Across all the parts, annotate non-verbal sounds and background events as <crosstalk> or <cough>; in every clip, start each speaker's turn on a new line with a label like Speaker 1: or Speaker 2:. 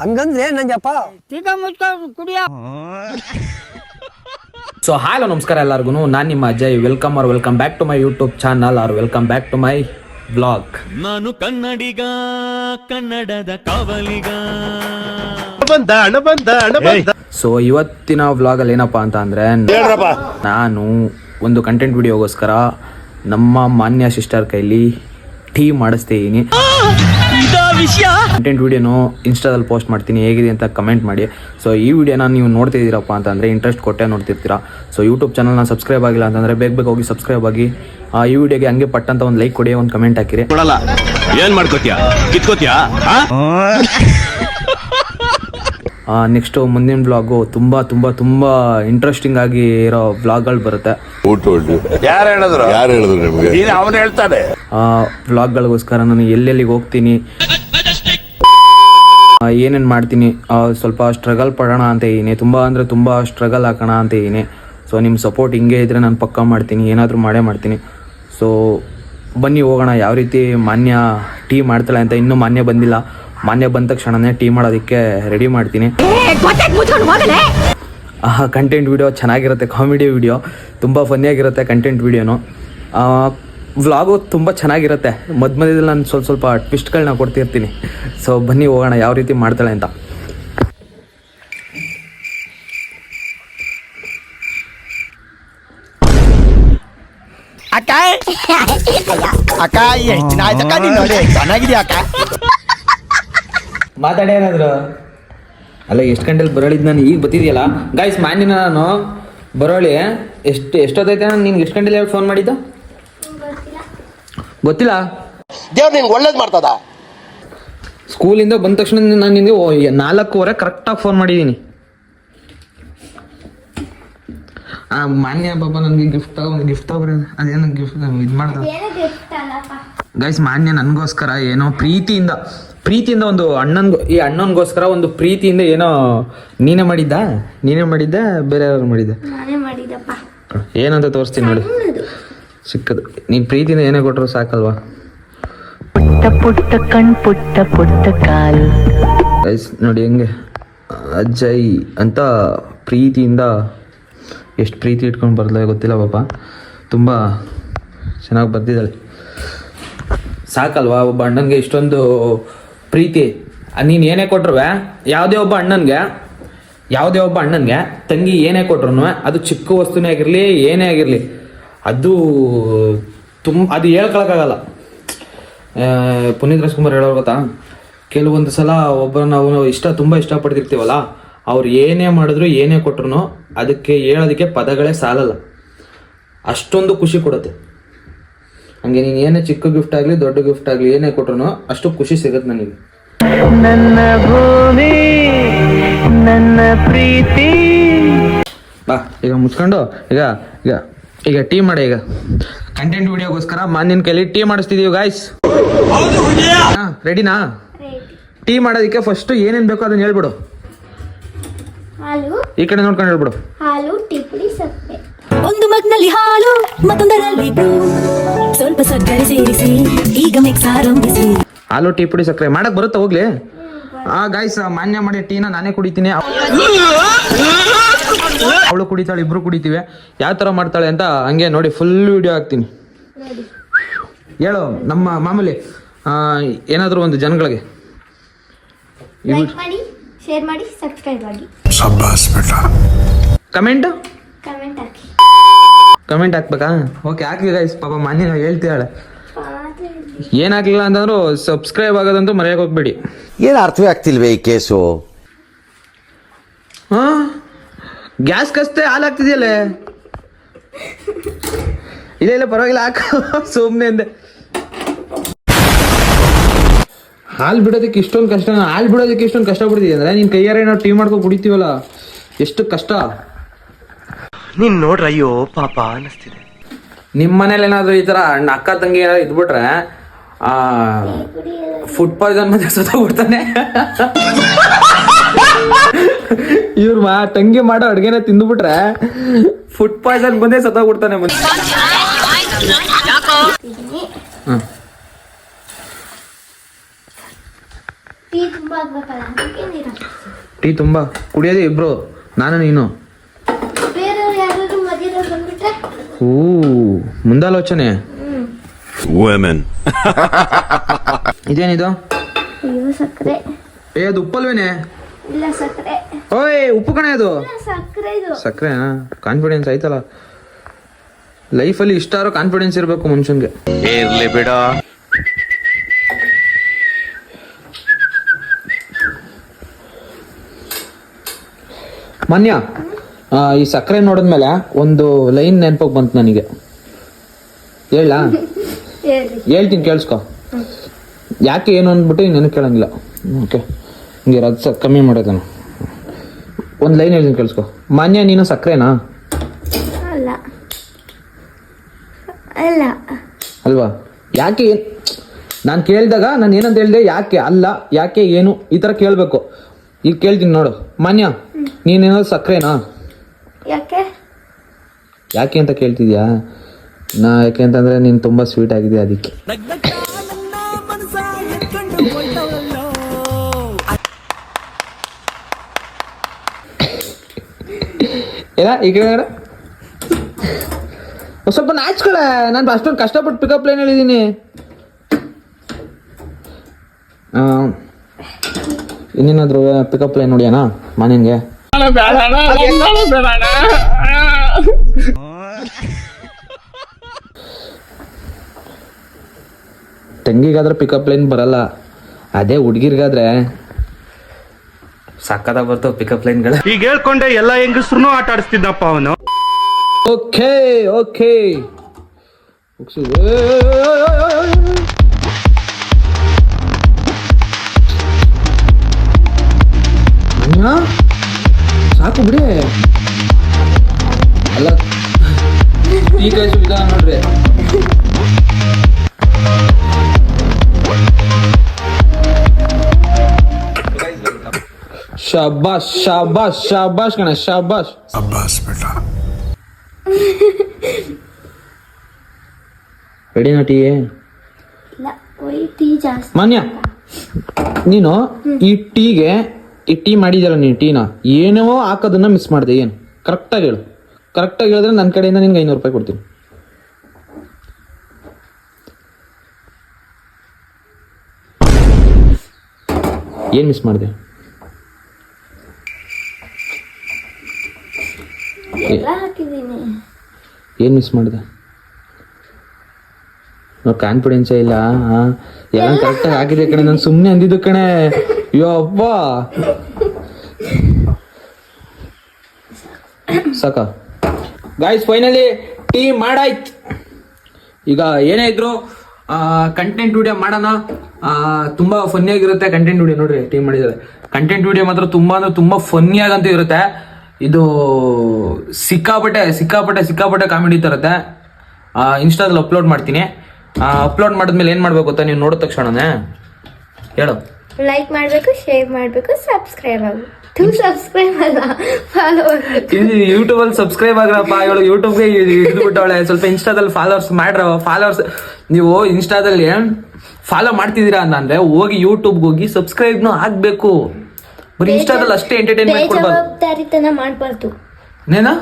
Speaker 1: ಹಂಗಂದ್ರೆ Nanjappa
Speaker 2: so hello ನಮಸ್ಕಾರ ಎಲ್ಲರಿಗೂ ನಾನು ನಿಮ್ಮ Ajay. Welcome or welcome back to my YouTube channel or welcome back to my blog
Speaker 3: ನಾನು ಕನ್ನಡಿಗ ಕನ್ನಡದ ಕಾವಲಿಗ.
Speaker 2: ಸೊ ಇವತ್ತಿನ ವ್ಲಾಗಲ್ಲಿ ಏನಪ್ಪಾ ಅಂತ ಅಂದ್ರೆ ನಾನು ಒಂದು ಕಂಟೆಂಟ್ ವಿಡಿಯೋಗೋಸ್ಕರ ನಮ್ಮ ಮಾನ್ಯ ಸಿಸ್ಟರ್ ಕೈಲಿ ಟೀ ಮಾಡಿಸ್ತಾ ಇದ್ದೀನಿ ಕಂಟೆಂಟ್ ವಿಡಿಯೋನು ಇನ್ಸ್ಟಾದಲ್ಲಿ ಪೋಸ್ಟ್ ಮಾಡ್ತೀನಿ ಹೇಗಿದೆ ಅಂತ ಕಮೆಂಟ್ ಮಾಡಿ. ಸೊ ಈ ವಿಡಿಯೋನ ನೀವು ನೋಡ್ತಿದ್ದೀರಪ್ಪ ಅಂತಂದರೆ ಇಂಟ್ರೆಸ್ಟ್ ಕೊಟ್ಟೆ ನೋಡ್ತಿರ್ತೀರಾ. ಸೊ ಯೂಟ್ಯೂಬ್ ಚಾನಲ್ನ ಸಬ್ಸ್ಕ್ರೈಬ್ ಆಗಿಲ್ಲ ಅಂತಂದರೆ ಬೇಗ ಬೇಗ ಹೋಗಿ ಸಬ್ಸ್ಕ್ರೈಬ್ ಆಗಿ ಆ, ಈ ವಿಡಿಯೋಗೆ ಹಂಗೆ ಪಟ್ಟಂತ ಒಂದು ಲೈಕ್ ಕೊಡಿ ಒಂದು ಕಮೆಂಟ್ ಹಾಕಿರಿ.
Speaker 3: ಕೊಡಲ್ಲ. ಏನು ಮಾಡ್ಕೋತ್ಯಾ? ಕಿತ್ಕೋತ್ಯಾ?
Speaker 2: ನೆಕ್ಸ್ಟು ಮುಂದಿನ ಬ್ಲಾಗು ತುಂಬ ತುಂಬ ತುಂಬ ಇಂಟ್ರೆಸ್ಟಿಂಗ್ ಆಗಿ ಇರೋ ಬ್ಲಾಗ್ಗಳು ಬರುತ್ತೆ.
Speaker 4: ಯಾರು ಹೇಳಿದ್ರು? ಯಾರು ಹೇಳಿದ್ರು ನಿಮ್ಗೆ? ಅವನು ಹೇಳ್ತಾನೆ.
Speaker 2: ವ್ಲಾಗ್ಗಳಿಗೋಸ್ಕರ ನಾನು ಎಲ್ಲೆಲ್ಲಿಗೆ ಹೋಗ್ತೀನಿ? ಏನೇನು ಮಾಡ್ತೀನಿ? ಆ, ಸ್ವಲ್ಪ ಸ್ಟ್ರಗಲ್ ಪಡೋಣ ಅಂತ ಇದ್ದೀನಿ. ತುಂಬ ಅಂದರೆ ತುಂಬ ಸ್ಟ್ರಗಲ್ ಹಾಕೋಣ ಅಂತ ಇದ್ದೀನಿ. ಸೊ ನಿಮ್ಮ ಸಪೋರ್ಟ್ ಹಿಂಗೆ ಇದ್ರೆ ನಾನು ಪಕ್ಕ ಮಾಡ್ತೀನಿ. ಏನಾದರೂ ಮಾಡೇ ಮಾಡ್ತೀನಿ. ಸೊ ಬನ್ನಿ ಹೋಗೋಣ. ಯಾವ ರೀತಿ ಮಾನ್ಯ ಟೀ ಮಾಡ್ತಾಳೆ ಅಂತ ಇನ್ನೂ ಮಾನ್ಯ ಬಂದಿಲ್ಲ. ಮಾನ್ಯ ಬಂದ ತಕ್ಷಣನೇ ಟೀ ಮಾಡೋದಕ್ಕೆ ರೆಡಿ ಮಾಡ್ತೀನಿ. ಕಂಟೆಂಟ್ ವಿಡಿಯೋ ಚೆನ್ನಾಗಿರುತ್ತೆ ಕಾಮಿಡಿ ವಿಡಿಯೋ ತುಂಬ ಫನ್ನಿಯಾಗಿರುತ್ತೆ ಕಂಟೆಂಟ್ ವಿಡಿಯೋನು ವ್ಲಾಗು ತುಂಬ ಚೆನ್ನಾಗಿರುತ್ತೆ. ಮಧ್ಯ ಮಧ್ಯದಲ್ಲಿ ನಾನು ಸ್ವಲ್ಪ ಸ್ವಲ್ಪ ಟ್ವಿಸ್ಟ್ಗಳನ್ನ ಕೊಡ್ತಿರ್ತೀನಿ. ಸೊ ಬನ್ನಿ ಹೋಗೋಣ ಯಾವ ರೀತಿ ಮಾಡ್ತಾಳೆ ಅಂತ.
Speaker 1: ಅಕ್ಕ! <laughs> ಅಕ್ಕ ಎಷ್ಟು ನೋಡಿ ಅಕ್ಕ?
Speaker 2: ಮಾತಾಡಿ ಏನಾದ್ರು? ಅಲ್ಲ ಎಷ್ಟು ಗಂಟೆಲಿ ಬರೋಳಿದ್ ನಾನು? ಈಗ ಬತ್ತಿದೆಯಲ್ಲ ಗಾಯ್ಸ್ ಮಾನ್ಯ ನಾನು. ಬರೋಳಿ. ಎಷ್ಟು ಎಷ್ಟೊತ್ತೈತೆ ನಾನು ನಿನ್ಗೆ ಎಷ್ಟು ಗಂಟೆಲಿ ಫೋನ್ ಮಾಡಿದ್ದು? ಗೊತ್ತಿಲ್ಲ.
Speaker 4: ದೇವ್ರು ನಿಂಗೆ ಒಳ್ಳೇದ್ ಮಾಡ್ತದ?
Speaker 2: ಸ್ಕೂಲಿಂದ ಬಂದ ತಕ್ಷಣ ನಾನು ನಿನಗೆ ಓ- ನಾಲ್ಕೂವರೆ ಕರೆಕ್ಟಾಗಿ ಫೋನ್ ಮಾಡಿದ್ದೀನಿ ಆ ಮಾನ್ಯ ಬಾಬಾ ನನಗೆ ಗಿಫ್ಟ್ ಒಂದು ಗಿಫ್ಟ್ ತಗೋರಿ ಅದೇನು ಗಿಫ್ಟ್ ಇದು ಮಾಡ್ತಾರೆ ಗೈಸ್ ಮಾನ್ಯ ನನಗೋಸ್ಕರ ಏನೋ ಪ್ರೀತಿಯಿಂದ ಪ್ರೀತಿಯಿಂದ ಒಂದು ಅಣ್ಣನ್ಗೋ ಈ ಅಣ್ಣನಿಗೋಸ್ಕರ ಒಂದು ಪ್ರೀತಿಯಿಂದ ಏನೋ ನೀನೇ ಮಾಡಿದ್ದ? ನೀನೇ ಮಾಡಿದ್ದ? ಬೇರೆ ಯಾರು ಮಾಡಿದ್ದೆ?
Speaker 5: ನಾನೇ ಮಾಡಿದಪ್ಪ
Speaker 2: ಏನಂತ ತೋರಿಸ್ತೀನಿ ನೋಡಿ. ಸಿಕ್ಕದು. ನೀನು ಪ್ರೀತಿಯಿಂದ ಏನೇ ಕೊಟ್ಟರು ಸಾಕಲ್ವಾ?
Speaker 6: ಪುಟ್ಟ ಪುಟ್ಟ ಕಣ್ ಪುಟ್ಟ ಪುಟ್ಟ ಕಾಲು.
Speaker 2: ನೋಡಿ ಹೆಂಗೆ. ಅಜ್ಜಯ್ ಅಂತ ಪ್ರೀತಿಯಿಂದ ಎಷ್ಟು ಪ್ರೀತಿ ಇಟ್ಕೊಂಡು ಬರಲ್ಲ ಗೊತ್ತಿಲ್ಲ ಪಾಪ. ತುಂಬ ಚೆನ್ನಾಗಿ ಬರ್ತಿದ್ದಾಳೆ ಸಾಕಲ್ವಾ? ಒಬ್ಬ ಅಣ್ಣನಿಗೆ ಇಷ್ಟೊಂದು ಪ್ರೀತಿ. ನೀನು ಏನೇ ಕೊಟ್ರು ಯಾವುದೇ ಒಬ್ಬ ಅಣ್ಣನಿಗೆ, ಯಾವುದೇ ಒಬ್ಬ ಅಣ್ಣನಿಗೆ ತಂಗಿ ಏನೇ ಕೊಟ್ರು ಅದು ಚಿಕ್ಕ ವಸ್ತುನೇ ಆಗಿರಲಿ, ಏನೇ ಆಗಿರಲಿ, ಅದು ತುಂಬ ಅದು ಹೇಳ್ಕೊಳಕ್ಕಾಗಲ್ಲ. ಪುನೀತ್ ರಾಜ್ಕುಮಾರ್ ಹೇಳೋರು ಗೊತ್ತಾ? ಕೆಲವೊಂದು ಸಲ ಒಬ್ಬ ನಾವು ಇಷ್ಟ, ತುಂಬ ಇಷ್ಟಪಡ್ತಿರ್ತೀವಲ್ಲ, ಅವ್ರು ಏನೇ ಮಾಡಿದ್ರು, ಏನೇ ಕೊಟ್ರು ಅದಕ್ಕೆ ಹೇಳೋದಕ್ಕೆ ಪದಗಳೇ ಸಾಲಲ್ಲ. ಅಷ್ಟೊಂದು ಖುಷಿ ಕೊಡುತ್ತೆ. ಹಂಗೆ ನೀನು ಏನೇ ಚಿಕ್ಕ ಗಿಫ್ಟ್ ಆಗಲಿ ದೊಡ್ಡ ಗಿಫ್ಟ್ ಆಗಲಿ ಏನೇ ಕೊಟ್ರು ಅಷ್ಟು ಖುಷಿ ಸಿಗುತ್ತೆ ನನಗೆ.
Speaker 6: ನನ್ನ ಭೂಮಿ ನನ್ನ ಪ್ರೀತಿ.
Speaker 2: ಬಾ ಈಗ ಮುಚ್ಕೊಂಡು ಈಗ ಈಗ ಈಗ ಟೀ ಮಾಡಿ ಈಗ. ಕಂಟೆಂಟ್ ವಿಡಿಯೋಗೋಸ್ಕರ ಮಾನ್ಯನ ಕೈಲಿ ಟೀ ಮಾಡಿಸ್ತಿದೀವಿ ಗಾಯ್ಸ್ ರೆಡಿನಾ ಟೀ ಮಾಡೋದಕ್ಕೆ ಫಸ್ಟ್ ಏನೇನು ಬೇಕೋ ಅದನ್ನ ಹೇಳ್ಬಿಡು.
Speaker 5: ಹಾಲು.
Speaker 2: ಈ ಕಡೆ ನೋಡ್ಕೊಂಡು ಹೇಳ್ಬಿಡು.
Speaker 5: ಹಾಲು ಟಿಪ್ಪುಡಿ ಸಪ್ಪೆ
Speaker 7: ಒಂದು ಮಗ್ನಲ್ಲಿ ಹಾಲು ಮತ್ತೊಂದರಲ್ಲಿ. ಸ್ವಲ್ಪ ಸಕ್ಕರೆ ಸೇರಿಸಿ ಈಗ ಮಿಕ್ಸ್ ಆರಂಭಿಸಿ.
Speaker 2: ಹಾಲು ಟೀ ಪುಡಿ ಸಕ್ಕರೆ. ಮಾಡಕ್ ಬರುತ್ತಾ ಹೋಗ್ಲಿ? ಆ ಗಾಯ್ಸ್ ಮಾನ್ಯ ಮಾಡಿ ಟೀನ ನಾನೇ ಕುಡಿತೀನಿ. ಅವಳು ಕುಡಿತಾಳೆ ಇಬ್ರು ಕುಡಿತೀವಿ. ಯಾವ ತರ ಮಾಡ್ತಾಳೆ ಅಂತ ಹಂಗೆ ನೋಡಿ ಫುಲ್ ವಿಡಿಯೋ ಹಾಕ್ತೀನಿ. ಹೇಳು ನಮ್ಮ ಮಾಮೂಲಿ ಏನಾದರೂ ಏನಾದ್ರೂ ಒಂದು ಜನಗಳಿಗೆ.
Speaker 5: ಲೈಕ್ ಮಾಡಿ ಶೇರ್ ಮಾಡಿ ಸಬ್ಸ್ಕ್ರೈಬ್ ಆಗಿ
Speaker 2: ಕಮೆಂಟ್
Speaker 5: ಕಮೆಂಟ್ ಹಾಕಿ.
Speaker 2: ಕಮೆಂಟ್ ಹಾಕ್ಬೇಕಾ? ಓಕೆ ಹಾಕಿ ಗೈಸ್ ಪಾಪ ಮಾನ್ಯ ಹೇಳ್ತಿದ್ದಾಳೆ. ಏನಾಗ್ಲಿಲ್ಲ ಅಂತಂದ್ರು ಸಬ್ಸ್ಕ್ರೈಬ್ ಆಗೋದಂತೂ ಮರೆಯಕ್ಕೆ ಹೋಗ್ಬೇಡಿ.
Speaker 4: ಏನು ಅರ್ಥವೇ ಆಗ್ತಿಲ್ವೇ ಈ ಕೇಸು?
Speaker 2: ಹಾ? ಗ್ಯಾಸ್ ಕಸ್ತೆ ಹಾಲು ಹಾಕ್ತಿದ್ಯಲ್ಲ? ಇಲ್ಲ ಇಲ್ಲ ಪರವಾಗಿಲ್ಲ ಹಾಕು. ಸುಮ್ಮನೆ ಅಂದೆ. ಹಾಲು ಬಿಡೋದಕ್ಕೆ ಇಷ್ಟೊಂದು ಕಷ್ಟ ಹಾಲು ಬಿಡೋದಕ್ಕೆ ಇಷ್ಟೊಂದು ಕಷ್ಟ ಬಿಡ್ತೀವಿ ಅಂದ್ರೆ ನಿನ್ನ ಕೈಯಾರೆ ನಾವು ಟೀ ಮಾಡ್ಕೊಂಡು ಕುಡಿತೀವಲ್ಲ? ಎಷ್ಟು ಕಷ್ಟ.
Speaker 1: ನೀನ್ ನೋಡ್ರ ಅಯ್ಯೋ ಪಾಪ ಅನಿಸ್ತಿದೆ.
Speaker 2: ನಿಮ್ಮ ಮನೇಲಿ ಏನಾದ್ರು ಈ ತರ ಅಣ್ಣ ಅಕ್ಕ ತಂಗಿ ಏನಾದ್ರು ಇದ್ಬಿಟ್ರೆ ಆ ಫುಡ್ ಪಾಯ್ಸನ್ ಮತ್ತೆ ಸತ್ತೋಗ್ಬಿಡ್ತಾನೆ ಇವ್ರ ಮಾ ತಂಗಿ ಮಾಡೋ ಅಡ್ಗೆನ ತಿಂದ್ಬಿಟ್ರೆ ಫುಡ್ ಪಾಯ್ಸನ್ ಬಂದೇ ಸತ್ತೋಗ್ಬಿಡ್ತಾನೆ ಮುಂದೆ
Speaker 5: ಟೀ ತುಂಬಾ
Speaker 2: ಕುಡಿಯೋದೇ ಇಬ್ರು ನಾನು ನೀನು. ಹೂ ಮುಂದಾಲೋಚನೆ.
Speaker 3: ವುಮೆನ್
Speaker 2: ಇದೇನಿದು?
Speaker 5: ಅಯ್ಯೋ ಸಕ್ಕರೆ.
Speaker 2: ಏ ಅದು ಉಪ್ಪಲ್ವೇನೆ?
Speaker 5: ಇಲ್ಲ ಸಕ್ಕರೆ.
Speaker 2: ಓಯ್ ಉಪ್ಪು ಕಣೆ ಅದು.
Speaker 5: ಇಲ್ಲ ಸಕ್ಕರೆ ಇದು.
Speaker 2: ಸಕ್ಕರೆ ಕಾನ್ಫಿಡೆನ್ಸ್ ಆಯ್ತಲ್ಲ. ಲೈಫಲ್ಲಿ ಇಷ್ಟಾರೋ ಕಾನ್ಫಿಡೆನ್ಸ್ ಇರಬೇಕು ಮನುಷ್ಯನ್ಗೆ.
Speaker 1: ಇರ್ಲಿ ಬಿಡ.
Speaker 2: ಮಾನ್ಯ. ಈ ಸಕ್ಕರೆ ನೋಡಿದ್ಮೇಲೆ ಒಂದು ಲೈನ್ ನೆನಪಿಗೆ ಬಂತು ನನಗೆ. ಹೇಳ <laughs>
Speaker 5: ಹೇಳಿ
Speaker 2: ಹೇಳ್ತೀನಿ ಕೇಳಿಸ್ಕೊ. ಯಾಕೆ ಏನು ಅಂದ್ಬಿಟ್ಟು ನೆನಪು ಕೇಳಂಗಿಲ್ಲ. ಓಕೆ. ಹಿಂಗೆ ರಸ ಕಮ್ಮಿ ಮಾಡೋದನ್ನ ಒಂದು ಲೈನ್ ಹೇಳ್ತೀನಿ ಕೇಳಿಸ್ಕೊ. ಮಾನ್ಯ ನೀನು ಸಕ್ಕರೆನಾ?
Speaker 5: ಅಲ್ಲ. ಅಲ್ಲ.
Speaker 2: ಅಲ್ವಾ? ಯಾಕೆ ಏನು ನಾನು ಕೇಳಿದಾಗ ನಾನು ಏನಂತ ಹೇಳಿದೆ ಯಾಕೆ ಅಲ್ಲ ಯಾಕೆ ಏನು ಈ ಥರ ಕೇಳಬೇಕು. ಈಗ ಕೇಳ್ತೀನಿ ನೋಡು. ಮಾನ್ಯ ನೀನೇನಾದ್ರು ಸಕ್ಕರೆನಾ?
Speaker 5: ಯಾಕೆ?
Speaker 2: ಯಾಕೆ ಅಂತ ಕೇಳ್ತಿದ್ಯಾ? ನಾ ಯಾಕೆ ಅಂತಂದ್ರೆ ನೀನು ತುಂಬಾ ಸ್ವೀಟ್ ಆಗಿದೆ ಅದಕ್ಕೆ. ಏನ ಈಗ ಸ್ವಲ್ಪ ನಾಚ್ಕೊಳ್ಳ ನಾನು ಅಷ್ಟೊಂದು ಕಷ್ಟಪಟ್ಟು ಪಿಕಪ್ ಲೈನ್ ಹೇಳಿದ್ದೀನಿ ಇನ್ನೇನಾದ್ರೂ ಪಿಕಪ್ ಲೈನ್ ನೋಡಿಯಾನ ಮನೆಗೆ? ತಂಗಿಗಾದ್ರೆ ಪಿಕಪ್ ಲೈನ್ ಬರಲ್ಲ. ಅದೇ ಹುಡ್ಗಿರ್ಗಾದ್ರೆ. ಸಕ್ಕದ ಬರ್ತಾವ ಪಿಕಪ್ ಲೈನ್ಗಳು
Speaker 1: ಈಗ ಹೇಳ್ಕೊಂಡೆ ಎಲ್ಲ ಹೆಂಗಸ್ರು ಆಟ ಆಡಿಸ್ತಿದ್ದಪ್ಪ ಅವನು.
Speaker 2: Okay okay. ಸಾಕು ಬಿಡಿ. ಅಲ್ಲ ಈಗ ಕಾಯಿಸು ವಿಧಾನ ನೋಡ್ರಿ. ಶಾಬ್ಬಾಸ್ ಶಾಬಾಸ್ ಶಾಬಾಷ್ ಕಣ ಶಾಬಾಸ್ ಅಬ್ಬಾಸ್ ಬೇಟ.
Speaker 5: ಇಲ್ಲ ಒಯ್ ಟೀ ಜಾಸ್ತಿ
Speaker 2: ಮಾನ್ಯ ನೀನು ಈ ಟೀಗೆ ಈ ಟೀ ಮಾಡಿದ್ಯಲ್ಲ ನೀನು ಟೀನ? ಏನೋ ಹಾಕೋದನ್ನ ಮಿಸ್ ಮಾಡಿದೆ ಏನು? ಕರೆಕ್ಟಾಗಿ ಹೇಳು. ಕರೆಕ್ಟಾಗಿ ಹೇಳಿದ್ರೆ ನನ್ನ ಕಡೆಯಿಂದ ನಿನ್ಗೆ ಐನೂರು ರೂಪಾಯಿ ಕೊಡ್ತೀನಿ. ಏನು ಮಿಸ್ ಮಾಡಿದೆ? ಏನು ಮಿಸ್ ಮಾಡಿದೆ? ನೋ ಕಾನ್ಫಿಡೆನ್ಸೇ ಇಲ್ಲ ಹಾಂ ಎಲ್ಲ ಕರೆಕ್ಟಾಗಿ ಹಾಕಿದೆ ಕಣೆ ನಾನು ಸುಮ್ಮನೆ ಅಂದಿದ್ದು ಕಣೆ. ಅಪ್ಪ ಸಾಕ. ಗಾಯ್ಸ್ ಫೈನಲಿ ಟೀ ಮಾಡಾಯ್ತು. ಈಗ ಏನೇ ಇದ್ರು ಕಂಟೆಂಟ್ ವಿಡಿಯೋ ಮಾಡೋಣ. ತುಂಬ ತುಂಬಾ ಫನ್ನಿ ಆಗಿರುತ್ತೆ ಕಂಟೆಂಟ್ ವಿಡಿಯೋ ನೋಡ್ರಿ ಟೀಮ್ ಮಾಡಿದ್ದಾರೆ ಕಂಟೆಂಟ್ ವಿಡಿಯೋ ಮಾತ್ರ ತುಂಬಾ ಅಂದ್ರೆ ತುಂಬಾ ಆಗಂತೂ ಇರುತ್ತೆ. ಇದು ಸಿಕ್ಕಾಪಟ್ಟೆ ಸಿಕ್ಕಾಪಟ್ಟೆ ಸಿಕ್ಕಾಪಟ್ಟೆ ಕಾಮಿಡಿ ತರುತ್ತೆ ಇನ್ಸ್ಟಾದಲ್ಲಿ ಅಪ್ಲೋಡ್ ಮಾಡ್ತೀನಿ. ಅಪ್ಲೋಡ್ ಮಾಡಿದ್ಮೇಲೆ ಏನು ಮಾಡ್ಬೇಕು ಗೊತ್ತಾ? ನೀವು ನೋಡಿದ ತಕ್ಷಣನೇ. ಹೇಳು.
Speaker 5: ಲೈಕ್ ಮಾಡಬೇಕು ಶೇರ್ ಮಾಡಬೇಕು ಸಬ್ಸ್ಕ್ರೈಬ್ ಆಗು ಟು ಸಬ್ಸ್ಕ್ರೈಬ್ ಅಲ್ಲ ಫಾಲೋ
Speaker 2: ಯೂಟ್ಯೂಬ್ ಅಲ್ಲಿ ಸಬ್ಸ್ಕ್ರೈಬ್ ಆಗ್ರಪ್ಪ. ಇವಳು ಯೂಟ್ಯೂಬ್ಗೆ ಹಿಡಿದು ಬಿಟ್ಟವಳೆ ಸ್ವಲ್ಪ ಇನ್ಸ್ಟಾದಲ್ಲಿ ಫಾಲೋವರ್ಸ್ ಮಾಡ್ರ ಫಾಲೋವರ್ಸ್ ನೀವು ಇನ್ಸ್ಟಾದಲ್ಲಿ ಫಾಲೋ ಮಾಡ್ತಿದ್ದೀರಾ ಅಂತ ಅಂದ್ರೆ ಹೋಗಿ ಯೂಟ್ಯೂಬ್ಗೆ ಹೋಗಿ ಸಬ್ಸ್ಕ್ರೈಬ್ನು ಆಗ್ಬೇಕು. ಬರೀ ಇನ್ಸ್ಟಾದಲ್ಲಿ ಅಷ್ಟೇ ಎಂಟರ್ಟೈನ್ಮೆಂಟ್ ಕೊಡ್ಬಾರ್ದು.
Speaker 5: ಬೇಜವಾಬ್ದಾರಿತನ ಮಾಡಬಾರ್ದು.
Speaker 2: ನೇನಾ?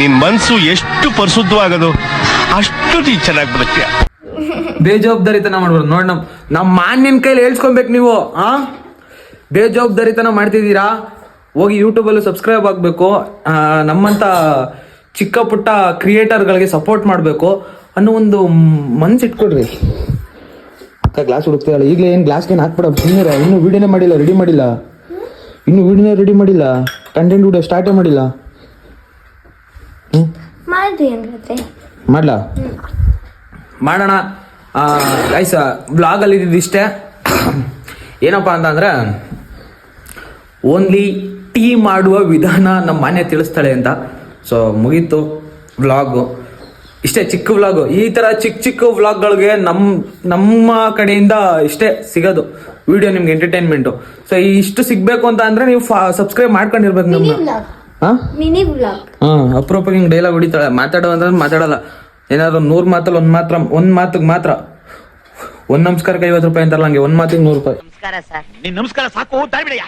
Speaker 4: ನಿನ್ ಮನ್ಸು ಎಷ್ಟು ಪರಿಶುದ್ಧವಾಗದು. ಅಷ್ಟು ನೀ ಚೆನ್ನಾಗಿ ಬದುಕ್ತೀಯ
Speaker 2: ಬೇಜವಾಬ್ದಾರಿತನ ಮಾಡ್ಬಾರ್ದು ನೋಡಿ ನಮ್ ನಮ್ಮ ಮಾನ್ಯನ ಕೈಲಿ ಹೇಳ್ಸ್ಕೊಬೇಕು ನೀವು ಆ? ಬೇಜವಾಬ್ದಾರಿತನ ಮಾಡ್ತಿದ್ದೀರಾ? ಹೋಗಿ ಯೂಟ್ಯೂಬಲ್ಲೂ ಸಬ್ಸ್ಕ್ರೈಬ್ ಆಗಬೇಕು. ನಮ್ಮಂಥ ಚಿಕ್ಕ ಪುಟ್ಟ ಕ್ರಿಯೇಟರ್ಗಳಿಗೆ ಸಪೋರ್ಟ್ ಮಾಡಬೇಕು ಅನ್ನೋ ಒಂದು ಮನ್ಸು ಇಟ್ಕೊಡ್ರಿ ಅಕ್ಕ ಗ್ಲಾಸ್ ಹುಡುಕ್ತಾಳೆ ಈಗಲೇ ಏನು ಗ್ಲಾಸ್ಗೆ ಹಾಕ್ಬಿಡ. ಸುಮ್ಮನೆ ಇನ್ನೂ ವಿಡಿಯೋನೇ ಮಾಡಿಲ್ಲ ರೆಡಿ ಮಾಡಿಲ್ಲ. ಇನ್ನೂ ವಿಡಿಯೋನೇ ರೆಡಿ ಮಾಡಿಲ್ಲ. ಕಂಟೆಂಟ್ ವಿಡಿಯೋ ಸ್ಟಾರ್ಟೇ ಮಾಡಿಲ್ಲ. ಹ್ಞೂ
Speaker 5: ಮಾಡ್ರಿ
Speaker 2: ಮಾಡ್ಲಾ? ಮಾಡೋಣ. ಗೈಸ ಬ್ಲಾಗಲ್ಲಿ ಇದ್ದಿದ್ದಿಷ್ಟೇ ಏನಪ್ಪ ಅಂತಂದ್ರೆ ಓನ್ಲಿ ಟೀ ಮಾಡುವ ವಿಧಾನ ನಮ್ಮ ಮನೆ ತಿಳಿಸ್ತಾಳೆ ಅಂತ. ಸೊ ಮುಗೀತು ವ್ಲಾಗು ಇಷ್ಟೇ ಚಿಕ್ಕ ವ್ಲಾಗು ಈ ಥರ ಚಿಕ್ಕ ಚಿಕ್ಕ ವ್ಲಾಗ್ಗಳಿಗೆ ನಮ್ಮ ನಮ್ಮ ಕಡೆಯಿಂದ ಇಷ್ಟೇ ಸಿಗೋದು. ವಿಡಿಯೋ ನಿಮ್ಗೆ ಎಂಟರ್ಟೈನ್ಮೆಂಟು ಸೊ ಇಷ್ಟು ಸಿಗಬೇಕು ಅಂತ ಅಂದರೆ ನೀವು ಸಬ್ಸ್ಕ್ರೈಬ್ ಮಾಡ್ಕೊಂಡಿರ್ಬೇಕು ನಮ್ಮ ಹಾಂ
Speaker 5: ಅಪ್ರೂಪಕ್ಕೆ ಹಿಂಗೆ
Speaker 2: ಹಾ ಅಪರೂಪ ಹಿಂಗ್ ಡೈಲಾಗ್ ಹೊಡಿತಾಳೆ. ಮಾತಾಡೋ ಅಂತಂದ್ರೆ ಮಾತಾಡಲ್ಲ. ಏನಾದ್ರು ನೂರು ಮಾತಲ್ಲಿ ಒಂದ್ ಮಾತ್ರ ಒಂದ್ ಮಾತಿಗೆ ಮಾತ್ರ. ಒಂದ್ ನಮಸ್ಕಾರಕ್ಕೆ ಐವತ್ತು ರೂಪಾಯಿ ಅಂತಾರಲ್ಲ ಹಂಗೆ ಒಂದ್ ಮಾತಿಗೆ ನೂರು ರೂಪಾಯಿ.
Speaker 4: ನಿನ್ ನಮಸ್ಕಾರ ಸಾಕು ತಾಳ್ಬಿಡಯ್ಯ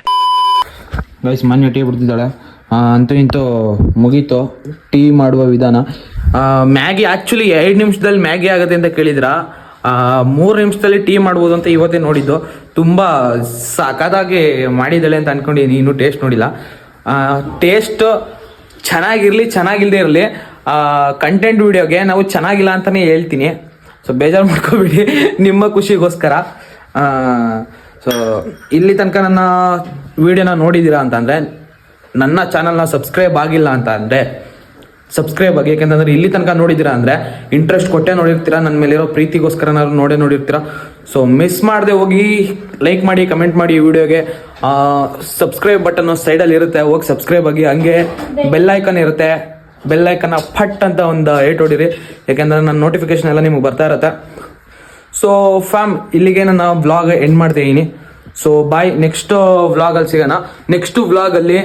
Speaker 2: ಗೈಸ್ ಮಾನ್ಯ ಟೀ ಬಿಡ್ತಿದ್ದಾಳೆ. ಆ, ಅಂತೂ ಇಂತೂ ಮುಗೀತು. ಟೀ ಮಾಡುವ ವಿಧಾನ. ಆ, ಮ್ಯಾಗಿ ಆ್ಯಕ್ಚುಲಿ ಎರಡು ನಿಮಿಷದಲ್ಲಿ ಮ್ಯಾಗಿ ಆಗುತ್ತೆ ಅಂತ ಕೇಳಿದ್ರ? ಮೂರು ನಿಮಿಷದಲ್ಲಿ ಟೀ ಮಾಡ್ಬೋದು ಅಂತ ಇವತ್ತೇ ನೋಡಿದ್ದು. ತುಂಬ ಸಖತ್ತಾಗಿ ಮಾಡಿದ್ದಾಳೆ ಅಂತ ಅನ್ಕೊಂಡಿದ್ದೀನಿ ಇನ್ನೂ ಟೇಸ್ಟ್ ನೋಡಿಲ್ಲ. ಟೇಸ್ಟ್ ಚೆನ್ನಾಗಿರಲಿ ಚೆನ್ನಾಗಿಲ್ಲದೆ ಇರಲಿ. ಕಂಟೆಂಟ್ ವಿಡಿಯೋಗೆ ನಾವು ಚೆನ್ನಾಗಿಲ್ಲ ಅಂತಲೇ ಹೇಳ್ತೀನಿ. ಸೊ ಬೇಜಾರು ಮಾಡ್ಕೋಬೇಡಿ. <laughs> ನಿಮ್ಮ ಖುಷಿಗೋಸ್ಕರ. ಸೊ ಇಲ್ಲಿ ತನಕ ನನ್ನ ವಿಡಿಯೋನ ನೋಡಿದ್ದೀರಾ ಅಂತಂದರೆ ನನ್ನ ಚಾನಲ್ನ ಸಬ್ಸ್ಕ್ರೈಬ್ ಆಗಿಲ್ಲ ಅಂತ ಅಂದರೆ ಸಬ್ಸ್ಕ್ರೈಬ್ ಆಗಿ ಯಾಕೆಂತಂದ್ರೆ ಇಲ್ಲಿ ತನಕ ನೋಡಿದ್ದೀರಾ ಅಂದರೆ ಇಂಟ್ರೆಸ್ಟ್ ಕೊಟ್ಟೆ ನೋಡಿರ್ತೀರಾ ನನ್ನ ಮೇಲಿರೋ ಪ್ರೀತಿಗೋಸ್ಕರ ನಾವು ನೋಡೇ ನೋಡಿರ್ತೀರಾ. ಸೊ ಮಿಸ್ ಮಾಡದೆ ಹೋಗಿ ಲೈಕ್ ಮಾಡಿ ಕಮೆಂಟ್ ಮಾಡಿ ಈ ವಿಡಿಯೋಗೆ ಸಬ್ಸ್ಕ್ರೈಬ್ ಬಟನ್ ಸೈಡಲ್ಲಿ ಇರುತ್ತೆ ಹೋಗಿ ಸಬ್ಸ್ಕ್ರೈಬ್ ಆಗಿ ಹಂಗೆ ಬೆಲ್ ಐಕನ್ ಇರುತ್ತೆ. ಬೆಲ್ ಐಕನ್ನ ಫಟ್ ಅಂತ ಒಂದು ಏಟ್ ಹೊಡಿರಿ. ಯಾಕೆಂದ್ರೆ ನನ್ನ ನೋಟಿಫಿಕೇಶನ್ ಎಲ್ಲ ನಿಮ್ಗೆ ಬರ್ತಾ ಇರತ್ತೆ. ಸೊ ಫ್ಯಾಮ್ ಇಲ್ಲಿಗೆ ನನ್ನ ವ್ಲಾಗ್ ಎಂಡ್ ಮಾಡ್ತಿದ್ದೀನಿ ಸೊ ಬಾಯ್ ನೆಕ್ಸ್ಟ್ ವ್ಲಾಗಲ್ಲಿ ಸಿಗೋಣ. ನೆಕ್ಸ್ಟ್ ವ್ಲಾಗಲ್ಲಿ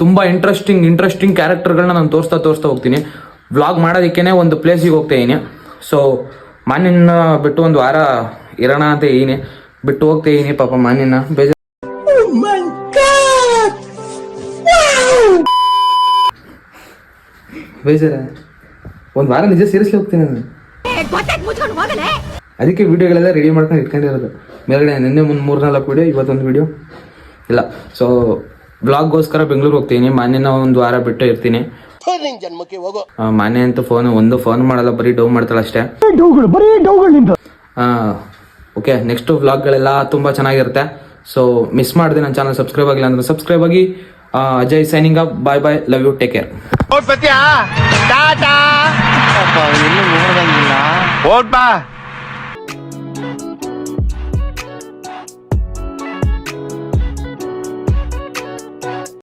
Speaker 2: ತುಂಬ ಇಂಟ್ರೆಸ್ಟಿಂಗ್ ಇಂಟ್ರೆಸ್ಟಿಂಗ್ ಕ್ಯಾರೆಕ್ಟರ್ಗಳನ್ನ ನಾನು ತೋರಿಸ್ತಾ ತೋರಿಸ್ತಾ ಹೋಗ್ತೀನಿ. ವ್ಲಾಗ್ ಮಾಡೋದಕ್ಕೇ ಒಂದು ಪ್ಲೇಸಿಗೆ ಹೋಗ್ತಾ ಇದ್ದೀನಿ ಸೊ ಮಾನ್ಯನ ಬಿಟ್ಟು ಒಂದು ವಾರ ಇರೋಣ ಅಂತ ಇದೀನಿ. ಬಿಟ್ಟು ಹೋಗ್ತಾ ಇದೀನಿ ಪಾಪ ಮಾನ್ಯನ ಬೇಜಾರು ಬೇಜಾರ ಒಂದು ವಾರ ನಿಜ ಸೀರಿಯಸ್ಲಿ ಹೋಗ್ತೀನಿ ನಾನು. ಅದಕ್ಕೆ ವಿಡಿಯೋಗಳೆಲ್ಲ ರೆಡಿ ಮಾಡ್ಕೊಂಡು ಇಟ್ಕೊಂಡಿರೋದು. ಮೇಲ್ಗಡೆ ನಿನ್ನೆ ಮುಂದೆ ಮೂರು ನಾಲ್ಕು ವಿಡಿಯೋ ಇವತ್ತೊಂದು ವಿಡಿಯೋ ಇಲ್ಲ ಸೊ ಬ್ಲಾಗ್ಗೋಸ್ಕರ ಬೆಂಗಳೂರು ಹೋಗ್ತೀನಿ. ಮಾನ್ಯ ಒಂದು ವಾರ ಬಿಟ್ಟು ಇರ್ತೀನಿ. ಮಾನ್ಯ ಅಂತ ಫೋನ್ ಒಂದು ಫೋನ್ ಮಾಡಲ್ಲ ಬರೀ ಡೌ ಮಾಡ್ತಾಳೆ ಅಷ್ಟೇ. ಓಕೆ ನೆಕ್ಸ್ಟ್ ವ್ಲಾಗ್ಗಳೆಲ್ಲ ತುಂಬ ಚೆನ್ನಾಗಿರುತ್ತೆ. ಸೊ ಮಿಸ್ ಮಾಡಿದೆ ನನ್ನ ಚಾನಲ್ ಸಬ್ಸ್ಕ್ರೈಬ್ ಆಗಿಲ್ಲ ಅಂದ್ರೆ ಸಬ್ಸ್ಕ್ರೈಬ್ ಆಗಿ. Ajay signing up bye bye love you take care
Speaker 4: vote ಬಾ.